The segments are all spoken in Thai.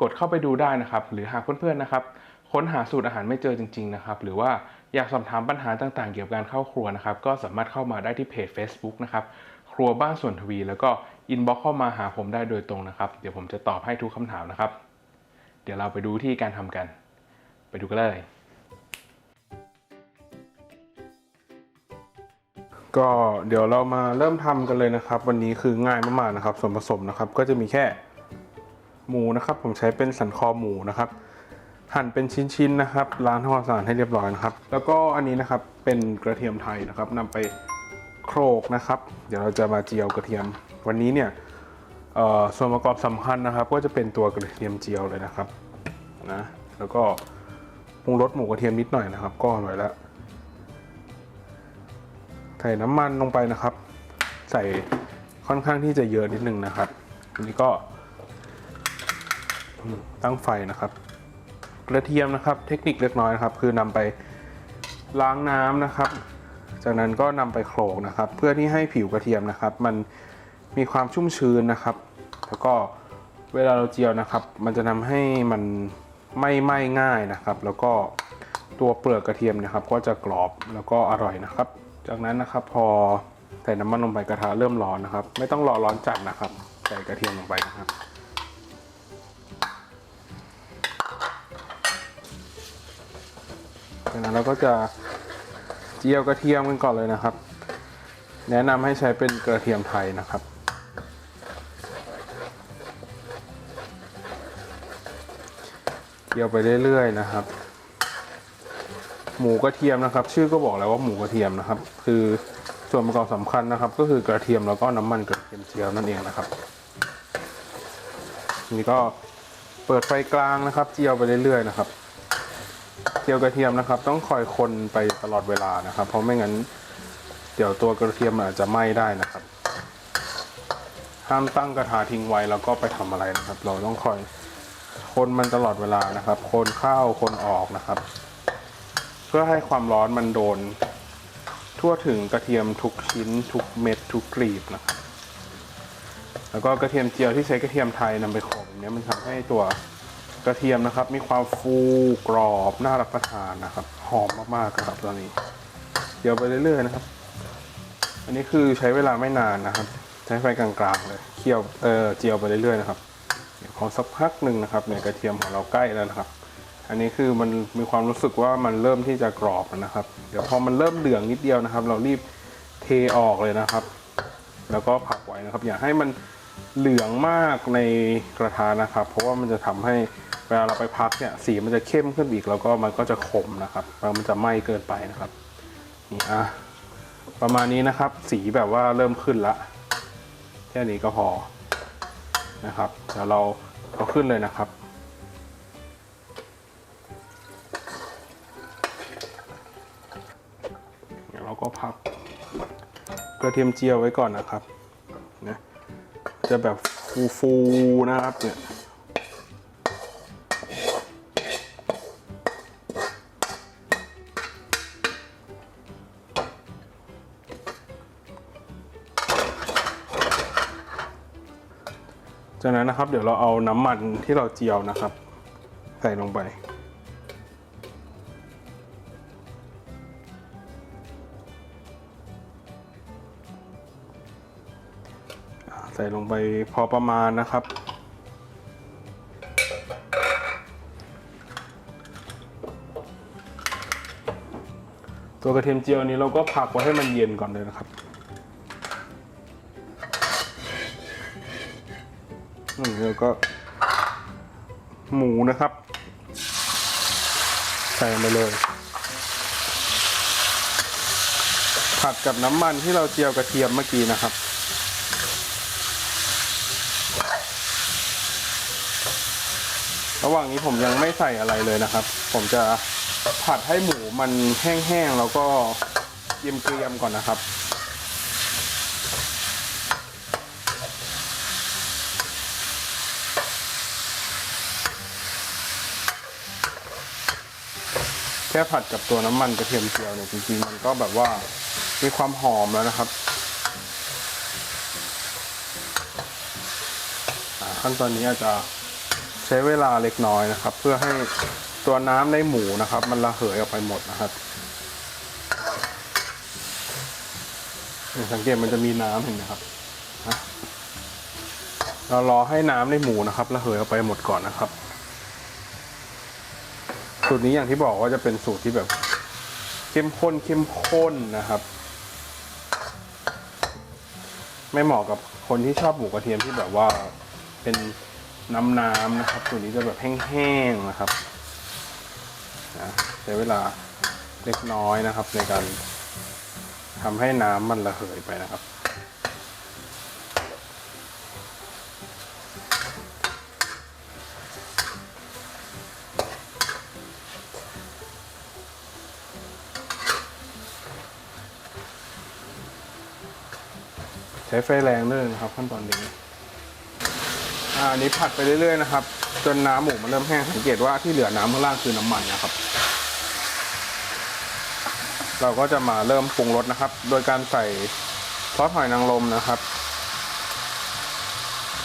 กดเข้าไปดูได้นะครับ หรือหากเพื่อนๆนะครับ ค้นหาสูตรอาหารไม่เจอจริง ๆ นะครับ หรือว่าอยากสอบถามปัญหาต่างๆ เกี่ยวกับการเข้าครัวนะครับ ก็สามารถเข้ามาได้ที่เพจ Facebook นะครับ ครัวบ้านส่วนทวี แล้วก็อินบ็อกเข้ามาหาผมได้โดยตรงนะครับ เดี๋ยวผมจะตอบให้ทุกคำถามนะครับ เดี๋ยวเราไปดูที่การทำกัน ไปดูกันเลย ก็เดี๋ยวเรามาเริ่มทำกันเลยนะครับ วันนี้คือง่ายมากๆนะครับ ส่วนผสมนะครับ ก็จะมีแค่ หมูนะครับ ผมใช้เป็นสันคอหมูนะครับ หั่นเป็นชิ้นๆนะครับล้างทำความสะอาดให้เรียบร้อยนะครับ แล้วก็อันนี้นะครับเป็นกระเทียมไทยนะครับนำไปโขลกนะครับ เดี๋ยวเราจะมาเจียวกระเทียม วันนี้เนี่ยส่วนประกอบสำคัญนะครับ ก็จะเป็นตัวกระเทียมเจียวเลยนะครับนะแล้วก็ปรุงรสหมูกระเทียมนิดหน่อยนะครับ ก็อร่อยแล้วใส่น้ำมันลงไปนะครับ ใส่ค่อนข้างที่จะเยอะนิดนึงนะครับอันนี้ก็ ตั้งไฟนะครับ กระเทียมนะครับ เทคนิคเล็กน้อยนะครับ คือนำไปล้างน้ำนะครับ จากนั้นก็นำไปโขลกนะครับ เพื่อที่ให้ผิวกระเทียมนะครับ มันมีความชุ่มชื้นนะครับ แล้วก็เวลาเราเจียวนะครับ มันจะทำให้มันไม่ไหม้ง่ายนะครับ แล้วก็ตัวเปลือกกระเทียมนะครับ ก็จะกรอบแล้วก็อร่อยนะครับ จากนั้นนะครับพอใส่น้ำมันลงไปกระทะเริ่มร้อนนะครับ ไม่ต้องรอร้อนจัดนะครับ ใส่กระเทียมลงไปนะครับ จากนั้นเราก็จะเจียวกระเทียมกันก่อนเลยนะครับ แนะนำให้ใช้เป็นกระเทียมไทยนะครับเจียวไปเรื่อยๆนะครับ หมูกระเทียมนะครับ ชื่อก็บอกแล้วว่าหมูกระเทียมนะครับ คือส่วนประกอบสำคัญนะครับ ก็คือกระเทียมแล้วก็น้ำมันกระเทียมเจียวนั่นเองนะครับนี่ก็เปิดไฟกลางนะครับ เจียวไปเรื่อยๆนะครับ เจียวกระเทียมนะครับ ต้องคอยคนไปตลอดเวลานะครับ เพราะไม่งั้นเดี๋ยวตัวกระเทียมอาจจะไหม้ได้นะครับ ห้ามตั้งกระทะทิ้งไว้แล้วก็ไปทำอะไรนะครับ เราต้องคอยคนมันตลอดเวลานะครับ คนเข้าคนออกนะครับ เพื่อให้ความร้อนมันโดน ทั่วถึงกระเทียมทุกชิ้น ทุกเม็ดทุกกลีบนะครับแล้วก็กระเทียมเจียวที่ใช้กระเทียมไทยนำไปโขลกแบบนี้มันทำให้ตัว กระเทียมนะครับ มีความฟูกรอบน่ารับประทานนะครับ หอมมากๆครับตอนนี้เจียวไปเรื่อยๆนะครับ อันนี้คือใช้เวลาไม่นานนะครับ ใช้ไฟกลางๆเลยเคี่ยวเออเจียวไปเรื่อยๆนะครับเดี๋ยวขอสักพักหนึ่งนะครับเนี่ยกระเทียมของเราใกล้แล้วนะครับ อันนี้คือมันมีความรู้สึกว่ามันเริ่มที่จะกรอบแล้วนะครับ เดี๋ยวพอมันเริ่มเหลืองนิดเดียวนะครับ เรารีบเทออกเลยนะครับ แล้วก็พักไว้นะครับ อย่าให้มันเหลืองมากในกระทะนะครับ เพราะว่ามันจะทำให้ เวลาเราไปพักเนี่ยสีมันจะเข้มขึ้นอีกแล้วก็มันก็จะขมนะครับแล้วมันจะไหม้เกินไปนะครับนี่อะประมาณนี้นะครับ สีแบบว่าเริ่มขึ้นละแค่นี้ก็พอนะครับเดี๋ยวเราเอาขึ้นเลยนะครับเดี๋ยวเราก็พักกระเทียมเจียวไว้ก่อนนะครับนะจะแบบฟูๆนะครับเนี่ย จากนั้นนะครับเดี๋ยวเราเอาน้ำมันที่เราเจียวนะครับ ใส่ลงไป ใส่ลงไปพอประมาณนะครับ ตัวกระเทียมเจียวนี้เราก็พักไว้ให้มันเย็นก่อนเลยนะครับ แล้วก็ หมูนะครับ ใส่ไปเลย ผัดกับน้ำมันที่เราเจียวกระเทียมเมื่อกี้นะครับระหว่างนี้ผมยังไม่ใส่อะไรเลยนะครับ ผมจะผัดให้หมูมันแห้งๆแล้วก็เกรียมๆก่อนนะครับ ค่ผัดกับตัวน้ำมันกระเทียมเจียวเนี่ยจริงๆมันก็แบบว่ามีความหอมแล้วนะครับขั้นตอนนี้อาจจะใช้เวลาเล็กน้อยนะครับ เพื่อให้ตัวน้ำในหมูนะครับ มันระเหยออกไปหมดนะครับสังเกตมันจะมีน้ำเห็นไหมครับเรารอให้น้ำในหมูนะครับระเหยออกไปหมดก่อนนะครับ สูตรนี้อย่างที่บอกว่าจะเป็นสูตรที่แบบเข้มข้นเข้มข้นนะครับ ไม่เหมาะกับคนที่ชอบหมูกระเทียมที่แบบว่าเป็นน้ำน้ำนะครับ สูตรนี้จะแบบแห้งๆนะครับนะใช้เวลาเล็กน้อยนะครับ ในการทำให้น้ำมันระเหยไปนะครับ ช้ไฟแรงด้วยนะครับ ขั้นตอนนี้อ่าอันนี้ผัดไปเรื่อยๆนะครับ จนน้ำหมูมันเริ่มแห้งสังเกตว่าที่เหลือน้ำข้างล่างคือน้ำมันนะครับ เราก็จะมาเริ่มปรุงรสนะครับ โดยการใส่ซอสหอยนางรมนะครับ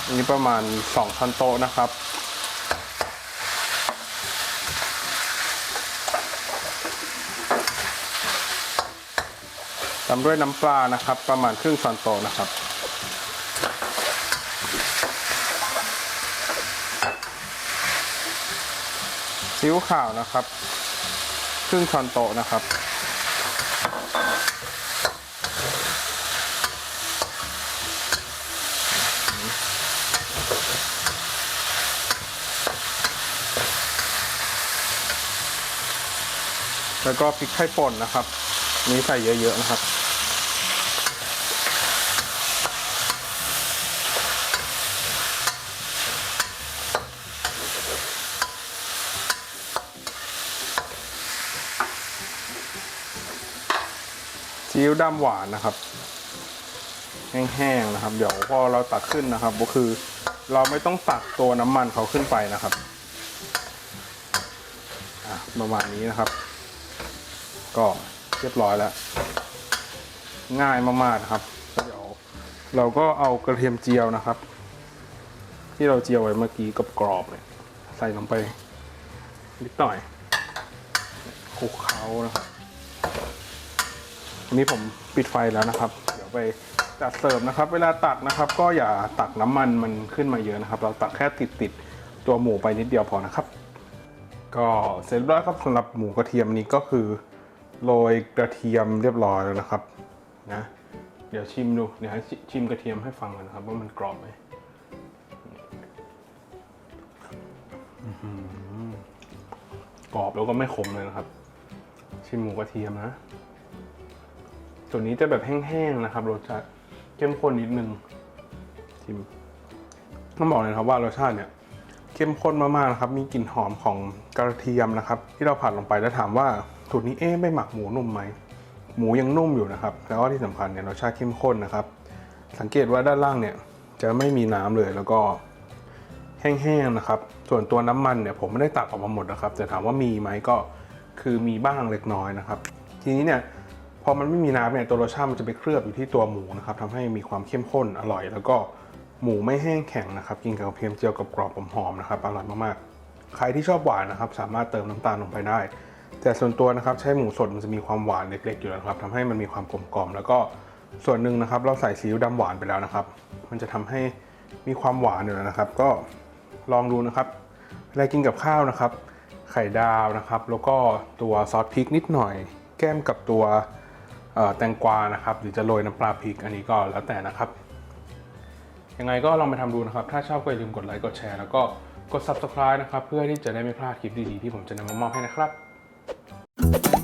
อันนี้ประมาณ 2 ช้อนโต๊ะนะครับ ตามด้วยน้ำปลานะครับ ประมาณครึ่งช้อนโต๊ะนะครับ ซีอิ๊วขาวนะครับ ครึ่งช้อนโต๊ะนะครับแล้วก็พริกไทยป่นนะครับ นี้ใส่เยอะๆนะครับ ซีอิ๊วดำหวานนะครับ แห้งๆนะครับ เดี๋ยวพอเราตักขึ้นนะครับ ก็คือเราไม่ต้องตักตัวน้ำมันเขาขึ้นไปนะครับประมาณนี้นะครับ ก็เรียบร้อยแล้ว ง่ายมากๆนะครับเดี๋ยวเราก็เอากระเทียมเจียวนะครับ ที่เราเจียวไว้เมื่อกี้กับกรอบๆเนี่ยใส่ลงไปนิดหน่อยคลุกเคล้านะครับ นนี้ผมปิดไฟแล้วนะครับ เดี๋ยวไปจัดเสิร์ฟนะครับ เวลาตักนะครับ ก็อย่าตักน้ำมันมันขึ้นมาเยอะนะครับ เราตักแค่ติดติดตัวหมูไปนิดเดียวพอนะครับ ก็เสร็จเรียบร้อยครับสำหรับหมูกระเทียมนี้ก็คือโรยกระเทียมเรียบร้อยแล้วนะครับนะเดี๋ยวชิมดูเดี๋ยวให้ชิมกระเทียมให้ฟังกันนะครับ ว่ามันกรอบไหมกรอบแล้วก็ไม่ขมเลยนะครับ ชิมหมูกระเทียมนะ ส่วนนี้จะแบบแห้งๆนะครับรสชาติเข้มข้นนิดนึงชิมต้องบอกเลยครับว่ารสชาติเนี่ยเข้มข้นมากๆนะครับมีกลิ่นหอมของกระเทียมนะครับ ที่เราผัดลงไปแล้วถามว่าสูตรนี้เอ๊ะไม่หมักหมูนุ่มไหมหมูยังนุ่มอยู่นะครับ แล้วก็ที่สำคัญเนี่ยรสชาติเข้มข้นนะครับ สังเกตว่าด้านล่างเนี่ยจะไม่มีน้ำเลยแล้วก็แห้งๆนะครับ ส่วนตัวน้ำมันเนี่ยผมไม่ได้ตักออกมาหมดนะครับ แต่ถามว่ามีไหมก็คือมีบ้างเล็กน้อยนะครับ ทีนี้เนี่ย พอมันไม่มีน้ำเนี่ยตัวรสชาติมันจะไปเคลือบอยู่ที่ตัวหมูนะครับทำให้มีความเข้มข้นอร่อย แล้วก็หมูไม่แห้งแข็งนะครับกินกับกระเทียมเจียวกับกรอบหอมๆนะครับอร่อยมากๆ ใครที่ชอบหวานนะครับสามารถเติมน้ำตาลลงไปได้ แต่ส่วนตัวนะครับใช้หมูสดมันจะมีความหวานเล็กๆอยู่แล้วครับทำให้มันมีความกลมกล่อมแล้วก็ส่วนหนึ่งนะครับเราใส่ซีอิ๊วดำหวานไปแล้วนะครับ มันจะทำให้มีความหวานอยู่แล้วนะครับ ก็ลองดูนะครับเวลากินกับข้าวนะครับ ไข่ดาวนะครับ แล้วก็ตัวซอสพริกนิดหน่อย แก้มกับตัว แตงกวานะครับ หรือจะโรยน้ำปลาพริกอันนี้ก็แล้วแต่นะครับ ยังไงก็ลองไปทำดูนะครับ ถ้าชอบก็อย่าลืมกดไลค์กดแชร์แล้วก็กด subscribe นะครับ เพื่อที่จะได้ไม่พลาดคลิปดีๆที่ผมจะนำมามอบให้นะครับ